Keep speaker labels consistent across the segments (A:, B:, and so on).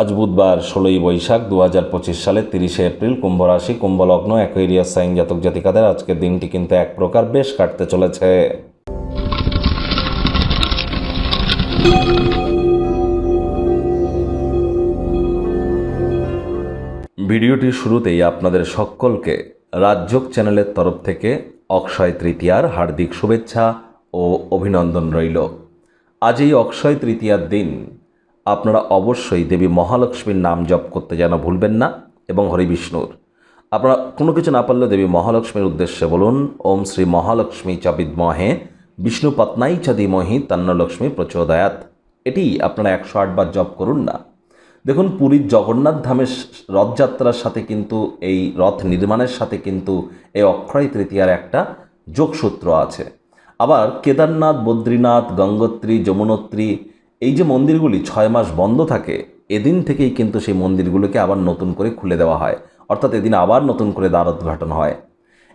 A: আজ বুধবার ষোলোই বৈশাখ দু হাজার পঁচিশ সালের তিরিশে এপ্রিল কুম্ভ রাশি কুম্ভ লগ্ন অ্যাকোয়েরিয়াস সাইন জাতক জাতিকাদের আজকের দিনটি কিন্তু এক প্রকার বেশ কাটতে চলেছে। ভিডিওটির শুরুতেই আপনাদের সকলকে রাজযোগ চ্যানেলের তরফ থেকে অক্ষয় তৃতীয়ার হার্দিক শুভেচ্ছা ও অভিনন্দন রইল। আজ এই অক্ষয় তৃতীয়ার দিন আপনারা অবশ্যই দেবী মহালক্ষ্মীর নাম জপ করতে যেন ভুলবেন না এবং হরি বিষ্ণুর। আপনারা কোনো কিছু না পারলে দেবী মহালক্ষ্মীর উদ্দেশ্যে বলুন, ওম শ্রী মহালক্ষ্মী চ বিদ্মহে, বিষ্ণু পত্নাই চ ধীমহি তন্নলক্ষ্মী প্রচোদয়াত। এটি আপনারা একশো আটবার জপ করুন না। দেখুন, পুরীর জগন্নাথ ধামের রথযাত্রার সাথে কিন্তু, এই রথ নির্মাণের সাথে কিন্তু, এই অক্ষয় তৃতীয়ার একটা যোগসূত্র আছে। আবার কেদারনাথ, বদ্রীনাথ, গঙ্গোত্রী, যমুনোত্রী এই যে মন্দিরগুলি ছয় মাস বন্ধ থাকে, এদিন থেকেই কিন্তু সেই মন্দিরগুলোকে আবার নতুন করে খুলে দেওয়া হয়। অর্থাৎ এদিন আবার নতুন করে দ্বার উদ্ঘাটন হয়।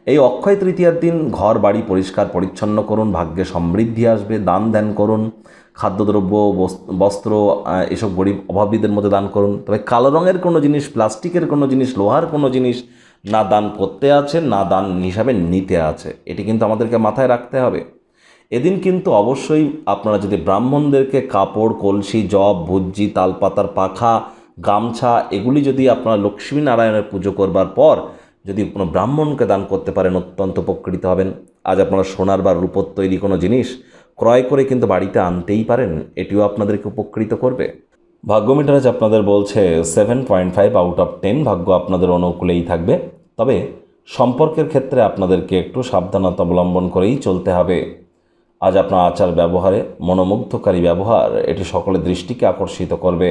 A: এই অক্ষয় তৃতীয়ার দিন ঘর, বাড়ি পরিষ্কার, পরিচ্ছন্ন করুন, ভাগ্যে সমৃদ্ধি আসবে, দান ধ্যান করুন, খাদ্যদ্রব্য, বস- বস্ত্র এসব গরিব অভাবীদের মধ্যে দান করুন। তবে কালো রঙের কোনো জিনিস, প্লাস্টিকের কোনো জিনিস, লোহার কোনো জিনিস না দান করতে আছে, না দান হিসাবে নিতে আছে। এটি কিন্তু আমাদেরকে মাথায় রাখতে হবে। এদিন কিন্তু অবশ্যই আপনারা যদি ব্রাহ্মণদেরকে কাপড়, কলসি, জব, ভুজ্জি, তালপাতার পাখা, গামছা, এগুলি যদি আপনারা লক্ষ্মী নারায়ণের পুজো করবার পর যদি কোনো ব্রাহ্মণকে দান করতে পারেন, অত্যন্ত উপকৃত হবেন। আজ আপনারা সোনার বা রূপোর তৈরি কোনো জিনিস ক্রয় করে কিন্তু বাড়িতে আনতেই পারেন, এটিও আপনাদেরকে উপকৃত করবে। ভাগ্য মিটার আজ আপনাদের বলছে seven point five out of ten ভাগ্য আপনাদের অনুকূলেই থাকবে। তবে সম্পর্কের ক্ষেত্রে আপনাদেরকে একটু সাবধানতা অবলম্বন করেই চলতে হবে। আজ আপনার আচার ব্যবহারে মনোমুগ্ধকারী ব্যবহার, এটি সকলের দৃষ্টিকে আকর্ষিত করবে।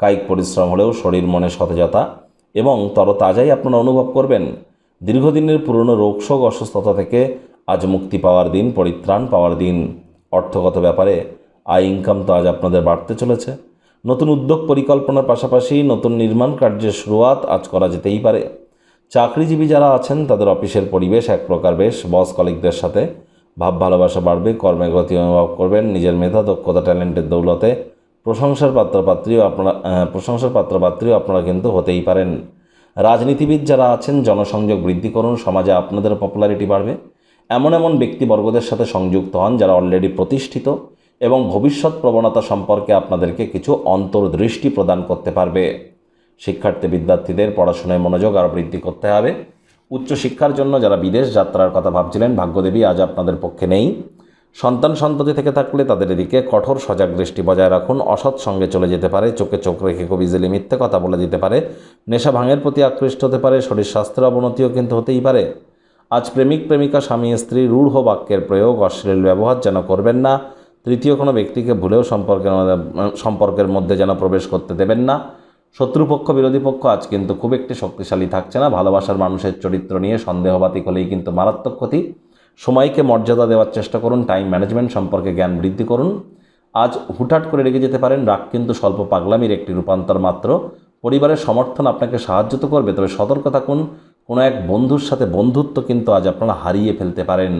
A: কায়িক পরিশ্রম হলেও শরীর, মনে সতেজতা এবং তরতাজাই আপনারা অনুভব করবেন। দীর্ঘদিনের পুরনো রোগশোক অসুস্থতা থেকে আজ মুক্তি পাওয়ার দিন, পরিত্রাণ পাওয়ার দিন। অর্থগত ব্যাপারে আয় ইনকাম তো আজ আপনাদের বাড়তে চলেছে। নতুন উদ্যোগ পরিকল্পনার পাশাপাশি নতুন নির্মাণ কার্যের শুরুয়াত আজ করা যেতেই পারে। চাকরিজীবী যারা আছেন, তাদের অফিসের পরিবেশ এক প্রকার বেশ বস কলিকদের সাথে ভাব, ভালোবাসা বাড়বে, কর্মে গতি অনুভব করবেন, নিজের মেধা, দক্ষতা, ট্যালেন্টের দৌলতে প্রশংসার পাত্রপাত্রীও আপনারা প্রশংসার পাত্রপাত্রীও আপনারা কিন্তু হতেই পারেন। রাজনীতিবিদ যারা আছেন, জনসংযোগ বৃদ্ধি করুন, সমাজে আপনাদের পপুলারিটি বাড়বে। এমন এমন ব্যক্তিবর্গদের সাথে সংযুক্ত হন যারা অলরেডি প্রতিষ্ঠিত এবং ভবিষ্যৎ প্রবণতা সম্পর্কে আপনাদেরকে কিছু অন্তর্দৃষ্টি প্রদান করতে পারবে। শিক্ষার্থী, বিদ্যার্থীদের পড়াশোনায় মনোযোগ আরও বৃদ্ধি করতে হবে। উচ্চশিক্ষার জন্য যারা বিদেশ যাত্রার কথা ভাবছিলেন, ভাগ্যদেবী আজ আপনাদের পক্ষে নেই। সন্তান সন্ততি থেকে থাকলে তাদের এদিকে কঠোর সজাগ দৃষ্টি বজায় রাখুন। অসৎ সঙ্গে চলে যেতে পারে, চোখে চোখ রেখে খুব ইজিলি মিথ্যে কথা বলে দিতে পারে। নেশা ভাঙের প্রতি আকৃষ্ট হতে পারে, শরীর স্বাস্থ্যের অবনতিও কিন্তু হতেই পারে। আজ প্রেমিক, প্রেমিকা, স্বামী, স্ত্রী, রূঢ় বাক্যের প্রয়োগ, অশ্লীল ব্যবহার যেন করবেন না। তৃতীয় কোনো ব্যক্তিকে ভুলেও সম্পর্কের সম্পর্কের মধ্যে যেন প্রবেশ করতে দেবেন না। শত্রুপক্ষ, বিরোধী পক্ষ আজ কিন্তু খুব একটি শক্তিশালী থাকছে না। ভালোবাসার মানুষের চরিত্র নিয়ে সন্দেহবাতিক হলেই কিন্তু মারাত্মক ক্ষতি। সময়কে মর্যাদা দেওয়ার চেষ্টা করুন টাইম ম্যানেজমেন্ট সম্পর্কে জ্ঞান বৃদ্ধি করুন। আজ হুটহাট করে রেগে যেতে পারেন, রাগ কিন্তু স্বল্প পাগলামির একটি রূপান্তর মাত্র। পরিবারের সমর্থন আপনাকে সাহায্য তো করবে, তবে সতর্ক থাকুন। কোনো এক বন্ধুর সাথে বন্ধুত্ব কিন্তু আজ আপনারা হারিয়ে ফেলতে পারেন।